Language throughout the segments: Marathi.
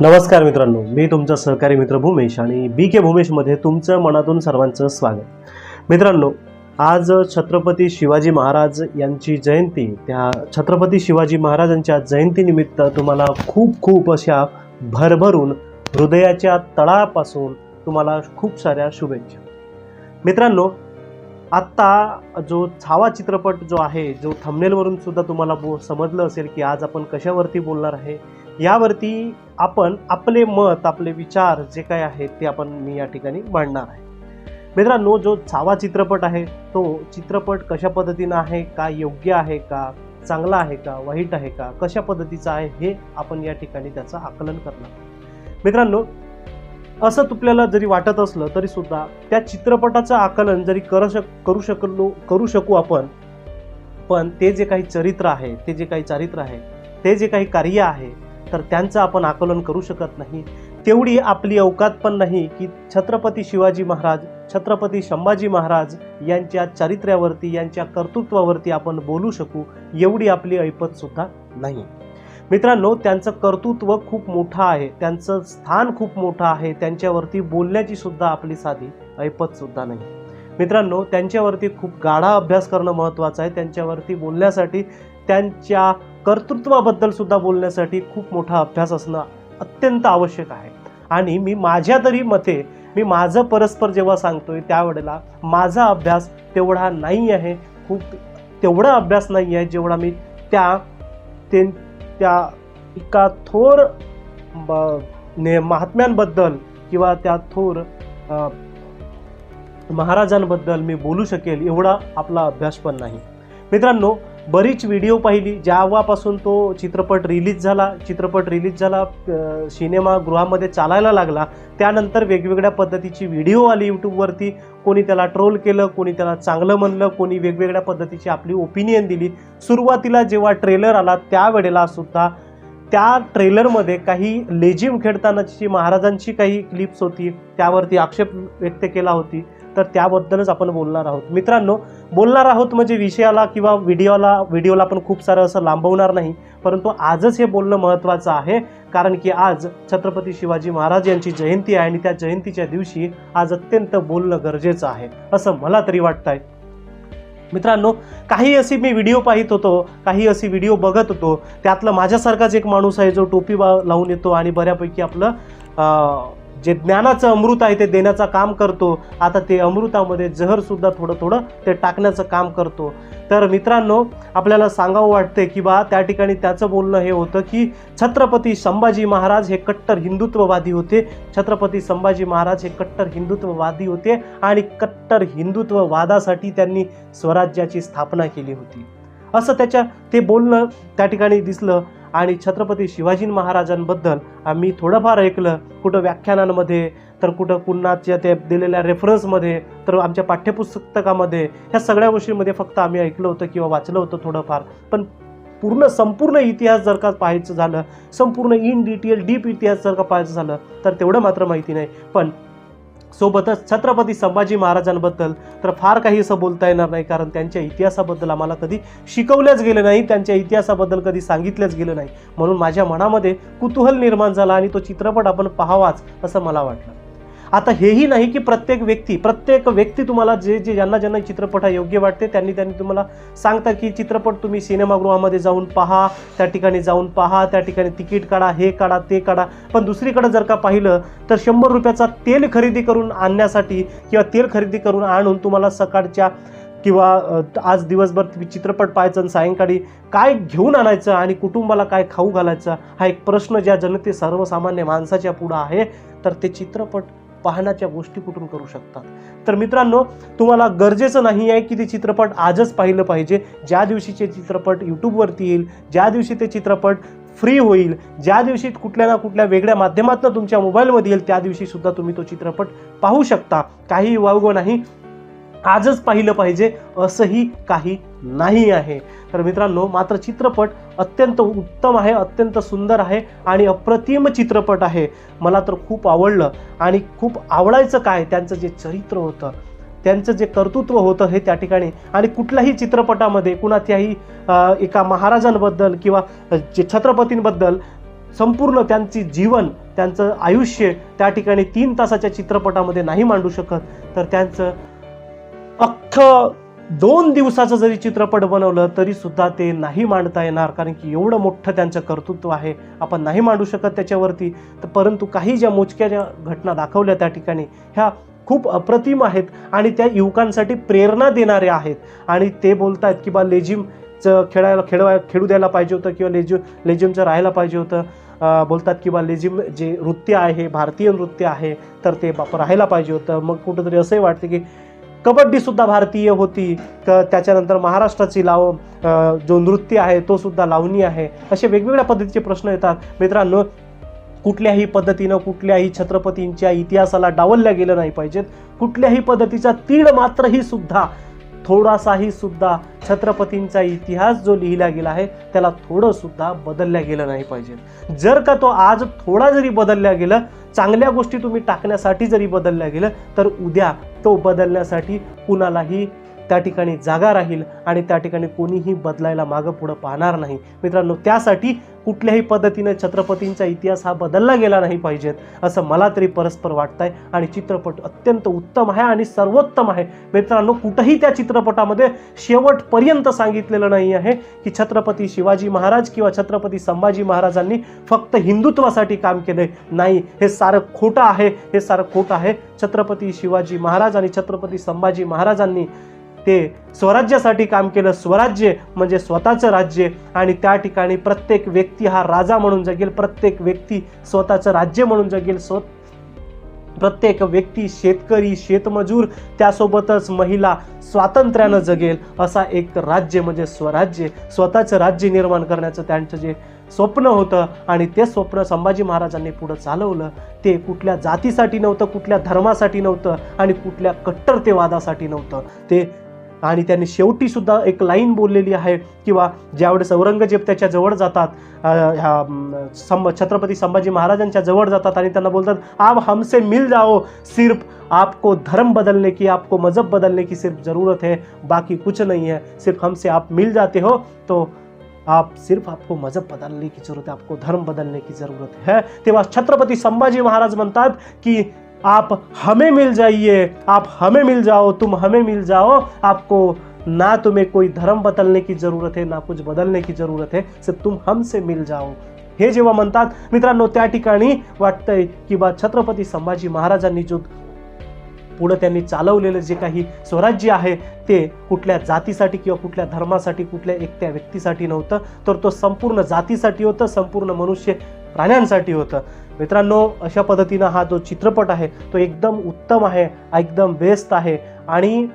नमस्कार मित्रांनो मी तुमचा सहकारी मित्र भूमेश आणि बी के भूमेशमध्ये तुमचं मनातून सर्वांचं स्वागत. मित्रांनो आज छत्रपती शिवाजी महाराज यांची जयंती त्या छत्रपती शिवाजी महाराजांच्या जयंतीनिमित्त तुम्हाला खूप खूप अशा भरभरून हृदयाच्या तळापासून तुम्हाला खूप साऱ्या शुभेच्छा. मित्रांनो आत्ता जो छावा चित्रपट जो आहे जो थंबनेलवरून सुद्धा तुम्हाला बो समजलं असेल की आज आपण कशावरती बोलणार आहे यावरती आपण आपले मत आपले विचार जे काय आहेत ते आपण मी या ठिकाणी मांडणार आहे. मित्रांनो जो छावा चित्रपट आहे तो चित्रपट कशा पद्धतीनं आहे का योग्य आहे का चांगला आहे का वाईट आहे का कशा पद्धतीचा आहे हे आपण या ठिकाणी त्याचं आकलन करणार मित्रांनो असं तुपल्याला जरी वाटत असलं तरी सुद्धा त्या चित्रपटाचं आकलन जरी कर शक करू शकलो करू शकू आपण पण ते जे काही चरित्र आहे ते जे काही चारित्र आहे ते जे काही कार्य आहे तर त्यांचं आपण आकलन करू शकत नाही. तेवढी आपली अवकात पण नाही की छत्रपती शिवाजी महाराज छत्रपती संभाजी महाराज यांच्या चारित्र्यावरती यांच्या कर्तृत्वावरती आपण बोलू शकू एवढी आपली ऐपतसुद्धा नाही. मित्रांनो त्यांचं कर्तृत्व खूप मोठं आहे त्यांचं स्थान खूप मोठं आहे त्यांच्यावरती बोलण्याची सुद्धा आपली साधी ऐपतसुद्धा नाही. मित्रांनो त्यांच्यावरती खूप गाढा अभ्यास करणं महत्त्वाचं आहे त्यांच्यावरती बोलण्यासाठी त्यांच्या कर्तृत्वाबद्दल सुद्धा बोलण्यासाठी खूप मोठा अभ्यास असणं अत्यंत आवश्यक आहे. आणि मी माझ्या तरी मते मी माझं परस्पर जेव्हा सांगतोय त्यावेळेला माझा अभ्यास तेवढा नाही आहे. खूप तेवढा अभ्यास नाही आहे जेवढा मी त्या ते त्या एका थोर ब- ने महात्म्यांबद्दल किंवा त्या थोर महाराजांबद्दल मी बोलू शकेल एवढा आपला अभ्यास पण नाही. मित्रांनो बरीच व्हिडिओ पाहिली जेव्हापासून तो चित्रपट रिलीज झाला. चित्रपट रिलीज झाला सिनेमागृहामध्ये चालायला लागला. त्यानंतर वेगवेगळ्या पद्धतीची व्हिडिओ आली यूट्यूबवरती कोणी त्याला ट्रोल केलं कोणी त्याला चांगलं म्हणलं कोणी वेगवेगळ्या पद्धतीची आपली ओपिनियन दिली. सुरुवातीला जेव्हा ट्रेलर आला त्यावेळेला सुद्धा त्या ट्रेलरमध्ये काही लेझिम खेळतानाची महाराजांची काही क्लिप्स होती. त्यावरती आक्षेप व्यक्त केला होती. तर त्याबद्दलच आपण बोलणार आहोत. मित्रांनो बोलणार आहोत म्हणजे विषयाला किंवा व्हिडिओला व्हिडिओला आपण खूप सारं असं लांबवणार नाही परंतु आजच हे बोलणं महत्त्वाचं आहे कारण की आज छत्रपती शिवाजी महाराज यांची जयंती आहे आणि त्या जयंतीच्या दिवशी आज अत्यंत बोलणं गरजेचं आहे असं मला तरी वाटतंय. मित्रांनो काही अशी मी व्हिडिओ पाहत होतो काही अशी व्हिडिओ बघत होतो त्यातलं माझ्यासारखाच एक माणूस आहे जो टोपी बा लावून येतो आणि बऱ्यापैकी आपलं जे ज्ञानाचं अमृत आहे ते देण्याचं काम करतो आता ते अमृतामध्ये जहरसुद्धा थोडं थोडं ते टाकण्याचं काम करतो. तर मित्रांनो आपल्याला सांगावं वाटते की बा त्या ठिकाणी त्याचं बोलणं हे होतं की छत्रपती संभाजी महाराज हे कट्टर हिंदुत्ववादी होते. छत्रपती संभाजी महाराज हे कट्टर हिंदुत्ववादी होते आणि कट्टर हिंदुत्ववादासाठी त्यांनी स्वराज्याची स्थापना केली होती. असं त्याच्या ते बोलणं त्या ठिकाणी दिसलं. आणि छत्रपती शिवाजी महाराजांबद्दल आम्ही थोडंफार ऐकलं. कुठं व्याख्यानांमध्ये तर कुठं कुणाच्या ते दिलेल्या रेफरन्समध्ये तर आमच्या पाठ्यपुस्तकामध्ये ह्या सगळ्या गोष्टींमध्ये फक्त आम्ही ऐकलं होतं किंवा वाचलं होतं थोडंफार. पण पूर्ण संपूर्ण इतिहास जर का पाहायचं झालं संपूर्ण इन डिटेल डीप इतिहास जर का पाहायचं झालं तर तेवढं मात्र माहिती नाही. पण सोबतच छत्रपती संभाजी महाराजांबद्दल तर फार काही असं बोलता येणार नाही कारण त्यांच्या इतिहासाबद्दल आम्हाला कधी शिकवल्याच गेलं नाही त्यांच्या इतिहासाबद्दल कधी सांगितलंच गेलं नाही. म्हणून माझ्या मनामध्ये कुतूहल निर्माण झाला आणि तो चित्रपट आपण पाहावाच असं मला वाटलं. आता हेही नाही की प्रत्येक व्यक्ती प्रत्येक व्यक्ती तुम्हाला जे जे ज्यांना ज्यांना चित्रपट हा योग्य वाटते त्यांनी त्यांनी तुम्हाला सांगता की चित्रपट तुम्ही सिनेमागृहामध्ये जाऊन पहा त्या ठिकाणी जाऊन पहा त्या ठिकाणी तिकीट काढा हे काढा ते काढा. पण दुसरीकडे जर का पाहिलं तर शंभर रुपयाचा तेल खरेदी करून आणण्यासाठी किंवा तेल खरेदी करून आणून तुम्हाला सकाळच्या किंवा आज दिवसभर तुम्ही चित्रपट पाहायचं आणि सायंकाळी काय घेऊन आणायचं आणि कुटुंबाला काय खाऊ घालायचं हा एक प्रश्न ज्या जनते सर्वसामान्य माणसाच्या पुढं आहे तर ते चित्रपट पाहण्याच्या गोष्टी कुठून करू शकतात? तर मित्रांनो तुम्हाला गरजेचं नाही आहे की ते चित्रपट आजच पाहिलं पाहिजे. ज्या दिवशीचे चित्रपट यूट्यूबवरती येईल ज्या दिवशी ते चित्रपट फ्री होईल ज्या दिवशी कुठल्या ना कुठल्या वेगळ्या माध्यमातून तुमच्या मोबाईलमध्ये येईल त्या दिवशीसुद्धा तुम्ही तो चित्रपट पाहू शकता. काही वावगं नाही. आजच पाहिलं पाहिजे असंही काही नाही आहे. तर मित्रांनो मात्र चित्रपट अत्यंत उत्तम आहे अत्यंत सुंदर आहे आणि अप्रतिम चित्रपट आहे. मला तर खूप आवडलं आणि खूप आवडायचं काय त्यांचं जे चरित्र होतं त्यांचं जे कर्तृत्व होतं हे त्या ठिकाणी आणि कुठल्याही चित्रपटामध्ये कुणाच्याही एका महाराजांबद्दल किंवा जे छत्रपतींबद्दल संपूर्ण त्यांची जीवन त्यांचं आयुष्य त्या ठिकाणी तीन तासाच्या चित्रपटामध्ये नाही मांडू शकत तर त्यांचं अख्खं दोन दिवसाचं जरी चित्रपट बनवलं तरी सुद्धा ते नाही मांडता येणार. कारण की एवढं मोठं त्यांचं कर्तृत्व आहे. आपण नाही मांडू शकत त्याच्यावरती. तर परंतु काही ज्या मोजक्या ज्या घटना दाखवल्या त्या ठिकाणी ह्या खूप अप्रतिम आहेत. आणि त्या युवकांसाठी प्रेरणा देणाऱ्या आहेत. आणि ते बोलत आहेत की बा लेझिमचं खेळायला खेळवाय खेळू द्यायला पाहिजे होतं किंवा लेझिम लेझिमचं राहायला पाहिजे होतं. बोलतात की बा लेझिम जे नृत्य आहे भारतीय नृत्य आहे तर ते बाप राहायला पाहिजे होतं. मग कुठंतरी असंही वाटतं की कबड्डीसुद्धा भारतीय होती. क त्याच्यानंतर महाराष्ट्राची लाव जो नृत्य आहे तो सुद्धा लावणी आहे. असे वेगवेगळ्या पद्धतीचे प्रश्न येतात. मित्रांनो कुठल्याही पद्धतीनं कुठल्याही छत्रपतींच्या इतिहासाला डावलल्या गेलं नाही पाहिजेत. कुठल्याही पद्धतीचा तीळ मात्रही सुद्धा थोडासाही सुद्धा छत्रपतींचा इतिहास जो लिहिला गेला आहे त्याला थोडंसुद्धा बदलल्या गेलं नाही पाहिजे जर का तो आज थोडा जरी बदलल्या गेलं चांगल्या गोष्टी तुम्ही टाकण्यासाठी जरी बदलल्या गेलं तर उद्या तो बदलण्यासाठी कुणालाही त्या ठिकाणी जागा राहील आणि त्या ठिकाणी कोणीही बदलायला मागं पुढं पाहणार नाही. मित्रांनो त्यासाठी कुठल्याही पद्धतीने छत्रपतींचा इतिहास हा बदलला गेला नाही पाहिजेत असं मला तरी परस्पर वाटतंय. आणि चित्रपट अत्यंत उत्तम आहे आणि सर्वोत्तम आहे. मित्रांनो कुठंही त्या चित्रपटामध्ये शेवटपर्यंत सांगितलेलं नाही आहे की छत्रपती शिवाजी महाराज किंवा छत्रपती संभाजी महाराजांनी फक्त हिंदुत्वासाठी काम केलंय. नाही हे सारं खोटं आहे हे सारं खोटं आहे. छत्रपती शिवाजी महाराज आणि छत्रपती संभाजी महाराजांनी ते स्वराज्यासाठी काम केलं. स्वराज्य म्हणजे स्वतःचं राज्य. आणि त्या ठिकाणी प्रत्येक व्यक्ती हा राजा म्हणून जगेल. प्रत्येक व्यक्ती स्वतःचं राज्य म्हणून जगेल. स्व प्रत्येक व्यक्ती शेतकरी शेतमजूर त्यासोबतच महिला स्वातंत्र्यानं जगेल. असा एक राज्य म्हणजे स्वराज्य. स्वतःचं राज्य निर्माण करण्याचं त्यांचं जे स्वप्न होतं आणि ते स्वप्न संभाजी महाराजांनी पुढं चालवलं. ते कुठल्या जातीसाठी नव्हतं कुठल्या धर्मासाठी नव्हतं आणि कुठल्या कट्टरतेवादासाठी नव्हतं. ते आणि त्यांनी शेवटी सुद्धा एक लाईन बोललेली आहे किंवा ज्यावेळेस औरंगज़ेब त्याच्या जवळ जातात ह्या अं, सं छत्रपती संभाजी महाराजांच्या जवळ जातात आणि त्यांना बोलतात आप हमसे मिल जाओ सिर्फ़ आपको धर्म बदलने की आपको मज़हब बदलने की सिर्फ़ ज़रूरत है बाकी कुछ नहीं है। सिर्फ़ हमसे आप मिल जाते हो तो आप सिर्फ़ आपको मज़हब बदलने की ज़रूरत है आपको धर्म बदलने की ज़रूरत है। तेव्हा छत्रपती संभाजी महाराज म्हणतात की आप हमें मिल जाइए आप हमें मिल जाओ तुम हमें मिल जाओ। आपको ना तुम्हें कोई धर्म बदलने की ज़रूरत है ना कुछ बदलने की ज़रूरत है सिर्फ तुम हमसे मिल जाओ। हे जेव्हा म्हणतात मित्रांनो त्या ठिकाणी वाटतंय की बा छत्रपती संभाजी महाराजांनी जो पुढं त्यांनी चालवलेलं जे काही स्वराज्य आहे ते कुठल्या जातीसाठी किंवा कुठल्या धर्मासाठी कुठल्या एकट्या व्यक्तीसाठी नव्हतं तर तो संपूर्ण जातीसाठी होतं संपूर्ण मनुष्य प्राण्यांसाठी होतं. मित्रांनो अशा पद्धतीनं हा जो चित्रपट आहे तो एकदम उत्तम आहे एकदम बेस्ट आहे आणि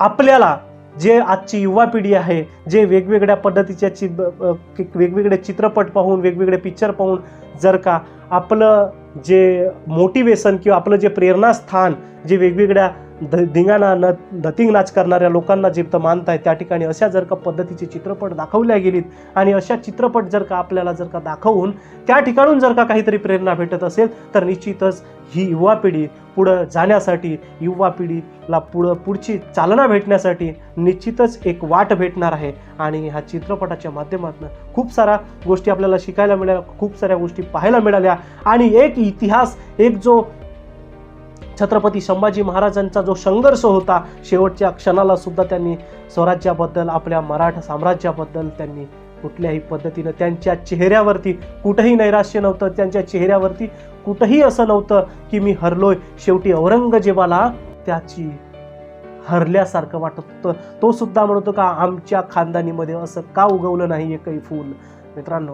आपल्याला जे आजची युवा पिढी आहे जे वेगवेगळ्या पद्धतीच्या चि वेगवेगळे चित्रपट पाहून वेगवेगळे पिक्चर पाहून जर का आपलं जे मोटिवेशन किंवा आपलं जे प्रेरणास्थान जे वेगवेगळ्या ध धिंगाणा न धतिंग नाच करणाऱ्या लोकांना जिप्त मानताय त्या ठिकाणी अशा जर का पद्धतीचे चित्रपट दाखवल्या गेलीत आणि अशा चित्रपट जर का आपल्याला जर का दाखवून त्या ठिकाणून जर का काहीतरी प्रेरणा भेटत असेल तर निश्चितच ही युवा पिढी पुढं जाण्यासाठी युवा पिढीला पुढं पुढची चालना भेटण्यासाठी निश्चितच एक वाट भेटणार आहे. आणि ह्या चित्रपटाच्या माध्यमातून खूप साऱ्या गोष्टी आपल्याला शिकायला मिळाल्या खूप साऱ्या गोष्टी पाहायला मिळाल्या. आणि एक इतिहास एक जो छत्रपती संभाजी महाराजांचा जो संघर्ष होता शेवटच्या क्षणाला सुद्धा त्यांनी स्वराज्याबद्दल आपल्या मराठा साम्राज्याबद्दल त्यांनी कुठल्याही पद्धतीनं त्यांच्या चेहऱ्यावरती कुठंही नैराश्य नव्हतं. त्यांच्या चेहऱ्यावरती कुठंही असं नव्हतं की मी हरलोय. शेवटी औरंगजेबाला त्याची हरल्यासारखं वाटत होतं. तो सुद्धा म्हणतो का आमच्या खानदानीमध्ये असं का उगवलं नाही एकही फूल? मित्रांनो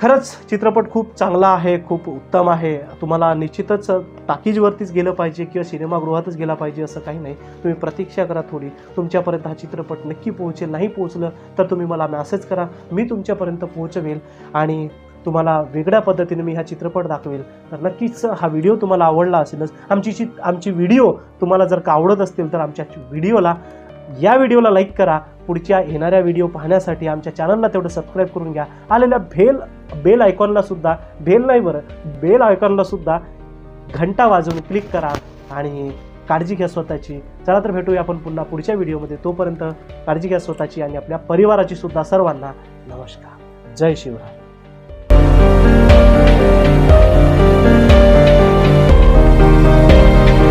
खरंच चित्रपट खूप चांगला आहे खूप उत्तम आहे. तुम्हाला निश्चितच टाकीजवरतीच गेलं पाहिजे किंवा सिनेमागृहातच गेला पाहिजे असं काही नाही. तुम्ही प्रतीक्षा करा थोडी. तुमच्यापर्यंत हा चित्रपट नक्की पोहोचेल नाही पोहोचलं तर तुम्ही मला मॅसेज करा. मी तुमच्यापर्यंत पोहोचवेल आणि तुम्हाला वेगळ्या पद्धतीने मी हा चित्रपट दाखवेल. तर नक्कीच हा व्हिडिओ तुम्हाला आवडला असेलच आमची चित आमची व्हिडिओ तुम्हाला जर का आवडत असतील तर आमच्या व्हिडिओला या व्हिडिओला लाईक करा. पुढच्या येणाऱ्या व्हिडिओ पाहण्यासाठी आमच्या चॅनलला तेवढं सबस्क्राईब करून घ्या. आलेल्या भेल बेल आयकॉनला सुद्धा बेल नाही बरं बेल आयकॉनला सुद्धा घंटा वाजवून क्लिक करा आणि काळजी घ्या स्वतःची. चला तर भेटूया आपण पुन्हा पुढच्या व्हिडिओमध्ये तोपर्यंत काळजी घ्या स्वतःची आणि आपल्या परिवाराची सुद्धा सर्वांना नमस्कार. जय शिवराय.